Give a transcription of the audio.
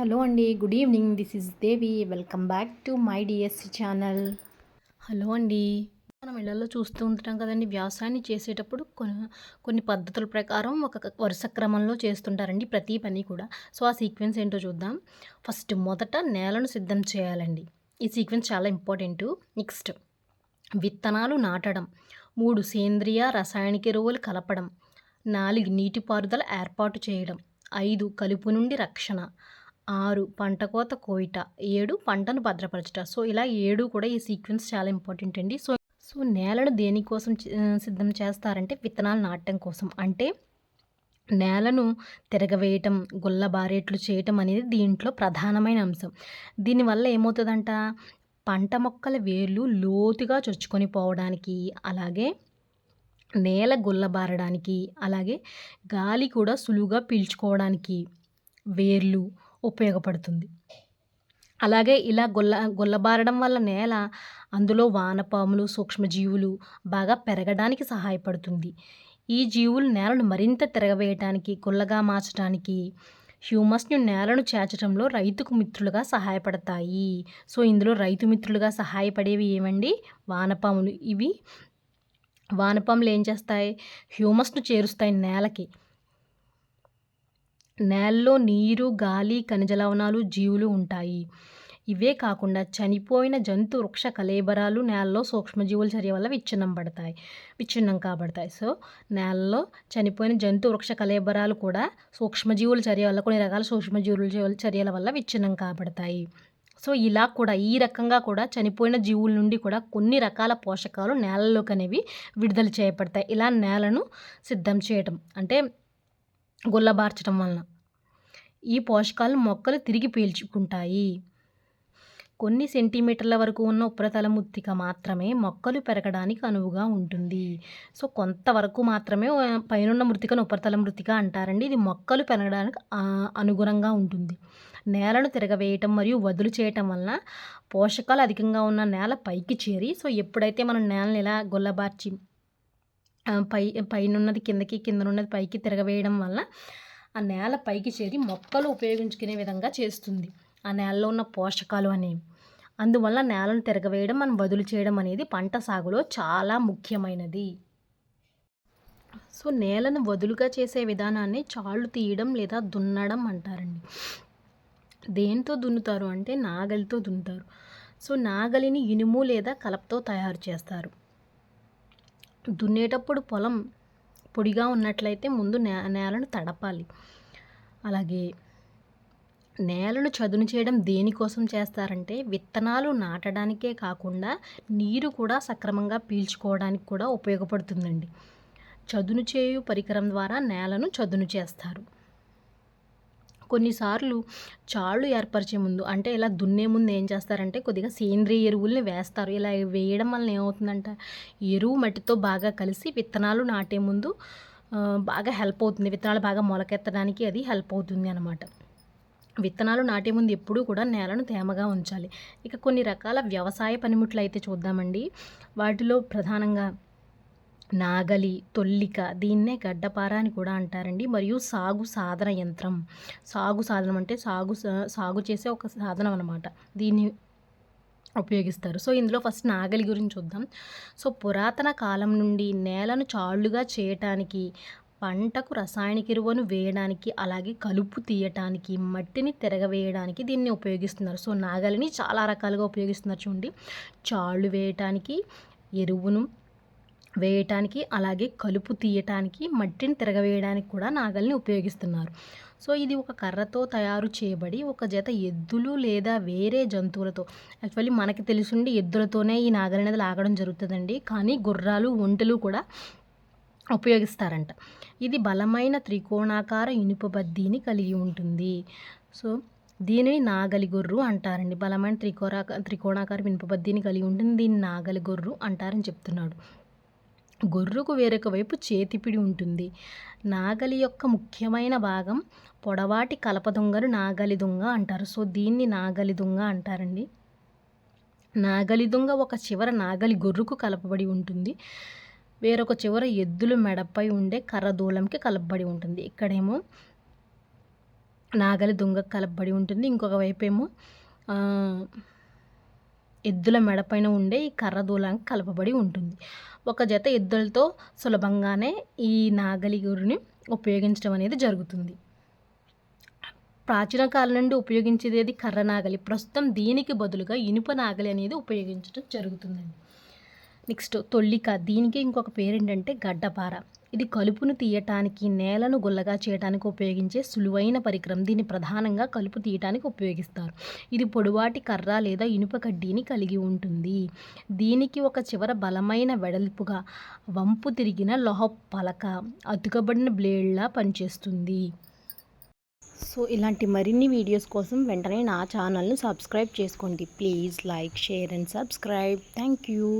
Hello అండి good evening. This is Devi. Welcome back to my DSC channel. Hello అండి. మనం ఇళ్ళలో చూస్తూ ఉంటాం కదండి వ్యవసాయాన్ని చేసేటప్పుడు కొన్ని కొన్ని పద్ధతుల ప్రకారం ఒక వరుస క్రమంలో చేస్తుంటారండి ప్రతి పని కూడా. సో ఆ సీక్వెన్స్ ఏంటో చూద్దాం. ఫస్ట్ మొదట నేలను సిద్ధం చేయాలండి. ఈ సీక్వెన్స్ చాలా ఇంపార్టెంట్. నెక్స్ట్ విత్తనాలు నాటడం. మూడు సేంద్రియ రసాయనిక ఎరువులు కలపడం. నాలుగు నీటిపారుదల ఏర్పాటు చేయడం. ఐదు కలుపు నుండి రక్షణ. ఆరు పంట కోత కోయిట ఏడు పంటను భద్రపరచట. సో ఇలా ఏడు కూడా ఈ సీక్వెన్స్ చాలా ఇంపార్టెంట్ అండి. సో సో నేలను దేనికోసం సిద్ధం చేస్తారంటే విత్తనాలు నాటడం కోసం. అంటే నేలను తిరగవేయటం గుల్లబారేట్లు చేయటం అనేది దీంట్లో ప్రధానమైన అంశం. దీనివల్ల ఏమవుతుందంట? పంట మొక్కల వేర్లు లోతుగా చొచ్చుకొని పోవడానికి అలాగే నేల గుల్లబారడానికి అలాగే గాలి కూడా సులువుగా పీల్చుకోవడానికి వేర్లు ఉపయోగపడుతుంది. అలాగే ఇలా గొల్ల గొల్లబారడం వల్ల నేల అందులో వానపాములు సూక్ష్మజీవులు బాగా పెరగడానికి సహాయపడుతుంది. ఈ జీవులు నేలను మరింత తిరగవేయటానికి గుల్లగా మార్చడానికి హ్యూమస్ను నేలను చేర్చడంలో రైతుకు మిత్రులుగా సహాయపడతాయి. సో ఇందులో రైతు మిత్రులుగా సహాయపడేవి ఏమండి వానపాములు. ఇవి వానపాములు ఏం చేస్తాయి? హ్యూమస్ను చేరుస్తాయి నేలకి. నేలలో నీరు గాలి ఖనిజ లవణాలు జీవులు ఉంటాయి. ఇవే కాకుండా చనిపోయిన జంతు వృక్ష కలేబరాలు నేలలో సూక్ష్మజీవుల చర్య వల్ల విచ్ఛిన్నం పడతాయి. విచ్ఛిన్నం కాబడతాయి. సో నేలలో చనిపోయిన జంతు వృక్ష కలేబరాలు కూడా సూక్ష్మజీవుల చర్య వల్ల కొన్ని రకాల సూక్ష్మజీవుల చర్యల వల్ల విచ్ఛిన్నం కాబడతాయి. సో ఇలా కూడా ఈ రకంగా కూడా చనిపోయిన జీవుల నుండి కూడా కొన్ని రకాల పోషకాలు నేలలోకి అనేవి విడుదల చేయబడతాయి. ఇలా నేలను సిద్ధం చేయటం అంటే గుల్లబార్చడం వలన. ఈ పోషకాలు మొక్కలు తిరిగి పీల్చుకుంటాయి. కొన్ని సెంటీమీటర్ల వరకు ఉన్న ఉపరితల ముత్తిక మాత్రమే మొక్కలు పెరగడానికి అనువుగా ఉంటుంది. సో కొంతవరకు మాత్రమే పైనున్న మృతికను ఉపరితల మృతిక అంటారండి. ఇది మొక్కలు పెరగడానికి అనుగుణంగా ఉంటుంది. నేలను తిరగవేయటం మరియు వదులు చేయటం వలన పోషకాలు అధికంగా ఉన్న నేల పైకి చేరి సో ఎప్పుడైతే మనం నేలను ఇలా గొల్లబార్చి పై పైనున్నది కిందకి కిందనున్నది పైకి తిరగవేయడం వల్ల ఆ నేల పైకి చేరి మొక్కలు ఉపయోగించుకునే విధంగా చేస్తుంది. ఆ నేలలో ఉన్న పోషకాలు అనేవి. అందువల్ల నేలను తిరగవేయడం మనం వదులు చేయడం అనేది పంట సాగులో చాలా ముఖ్యమైనది. సో నేలను వదులుగా చేసే విధానాన్ని చాళ్ళు తీయడం లేదా దున్నడం అంటారండి. దేంతో దున్నుతారు అంటే నాగలితో దున్నుతారు. సో నాగలిని ఇనుము లేదా కలపతో తయారు చేస్తారు. దున్నేటప్పుడు పొలం పొడిగా ఉన్నట్లయితే ముందు నే నేలను తడపాలి. అలాగే నేలను చదును చేయడం దేనికోసం చేస్తారంటే విత్తనాలు నాటడానికే కాకుండా నీరు కూడా సక్రమంగా పీల్చుకోవడానికి కూడా ఉపయోగపడుతుందండి. చదును చేయు పరికరం ద్వారా నేలను చదును చేస్తారు. కొన్నిసార్లు చాళ్ళు ఏర్పరిచే ముందు అంటే ఇలా దున్నే ముందు ఏం చేస్తారంటే కొద్దిగా సేంద్రియ ఎరువుల్ని వేస్తారు. ఇలా వేయడం వలన ఏమవుతుందంట? ఎరువు మట్టితో బాగా కలిసి విత్తనాలు నాటే ముందు బాగా హెల్ప్ అవుతుంది. విత్తనాలు బాగా మొలకెత్తడానికి అది హెల్ప్ అవుతుంది అనమాట విత్తనాలు నాటే ముందు ఎప్పుడూ కూడా నేలను తేమగా ఉంచాలి. ఇక కొన్ని రకాల వ్యవసాయ పనిముట్లు అయితే చూద్దామండి. వాటిలో ప్రధానంగా నాగలి తొల్లిక దీన్నే గడ్డపార అని కూడా అంటారండి. మరియు సాగు సాధన యంత్రం. సాగు సాధనం అంటే సాగు సాగు చేసే ఒక సాధనం అనమాట దీన్ని ఉపయోగిస్తారు. సో ఇందులో ఫస్ట్ నాగలి గురించి చూద్దాం. సో పురాతన కాలం నుండి నేలను చాళ్ళుగా చేయటానికి పంటకు రసాయనిక ఎరువును వేయడానికి అలాగే కలుపు తీయటానికి మట్టిని తిరగవేయడానికి దీన్ని ఉపయోగిస్తున్నారు. సో నాగలిని చాలా రకాలుగా ఉపయోగిస్తున్నారు చూడండి. చాళ్ళు వేయటానికి ఎరువును వేయటానికి అలాగే కలుపు తీయటానికి మట్టిని తిరగవేయడానికి కూడా నాగల్ని ఉపయోగిస్తున్నారు. సో ఇది ఒక కర్రతో తయారు చేయబడి ఒక జత ఎద్దులు లేదా వేరే జంతువులతో యాక్చువల్లీ మనకి తెలుసుండి ఎద్దులతోనే ఈ నాగలి అనేది లాగడం జరుగుతుందండి. కానీ గుర్రాలు ఒంటెలు కూడా ఉపయోగిస్తారంట. ఇది బలమైన త్రికోణాకార ఇనుప బద్దీని కలిగి ఉంటుంది. సో దీనిని నాగలి గొర్రు అంటారండి. బలమైన త్రికోణాక త్రికోణాకార ఇనుప బద్దీని కలిగి ఉంటుంది. దీన్ని నాగలి గొర్రు అంటారని చెప్తున్నాడు. గొర్రుకు వేరొక వైపు చేతిపిడి ఉంటుంది. నాగలి యొక్క ముఖ్యమైన భాగం పొడవాటి కలప దొంగను నాగలి దొంగ అంటారు. సో దీన్ని నాగలి దొంగ అంటారండి. నాగలి దొంగ ఒక చివర నాగలి గొర్రుకు కలపబడి ఉంటుంది. వేరొక చివర ఎద్దులు మెడపై ఉండే కర్ర దూలంకి కలపబడి ఉంటుంది. ఇక్కడేమో నాగలి దుంగ కలపబడి ఉంటుంది. ఇంకొక వైపు ఏమో ఎద్దుల మెడపైన ఉండే ఈ కర్ర దూలానికి కలపబడి ఉంటుంది. ఒక జత ఎద్దులతో సులభంగానే ఈ నాగలి గురిని ఉపయోగించడం అనేది జరుగుతుంది. ప్రాచీన కాలం నుండి ఉపయోగించేది కర్ర నాగలి. ప్రస్తుతం దీనికి బదులుగా ఇనుప నాగలి అనేది ఉపయోగించడం జరుగుతుందండి. నెక్స్ట్ తొల్లిక. దీనికి ఇంకొక పేరు ఏంటంటే గడ్డపార. ఇది కలుపును తీయటానికి నేలను గుల్లగా చేయడానికి ఉపయోగించే సులువైన పరికరం. దీన్ని ప్రధానంగా కలుపు తీయటానికి ఉపయోగిస్తారు. ఇది పొడవాటి కర్ర లేదా ఇనుప కడ్డీని కలిగి ఉంటుంది. దీనికి ఒక చివర బలమైన వెడల్పుగా వంపు తిరిగిన లోహ పలక అతుకబడిన బ్లేడ్లా పనిచేస్తుంది. సో ఇలాంటి మరిన్ని వీడియోస్ కోసం వెంటనే నా ఛానల్ను సబ్స్క్రైబ్ చేసుకోండి. Please like share and subscribe. Thank you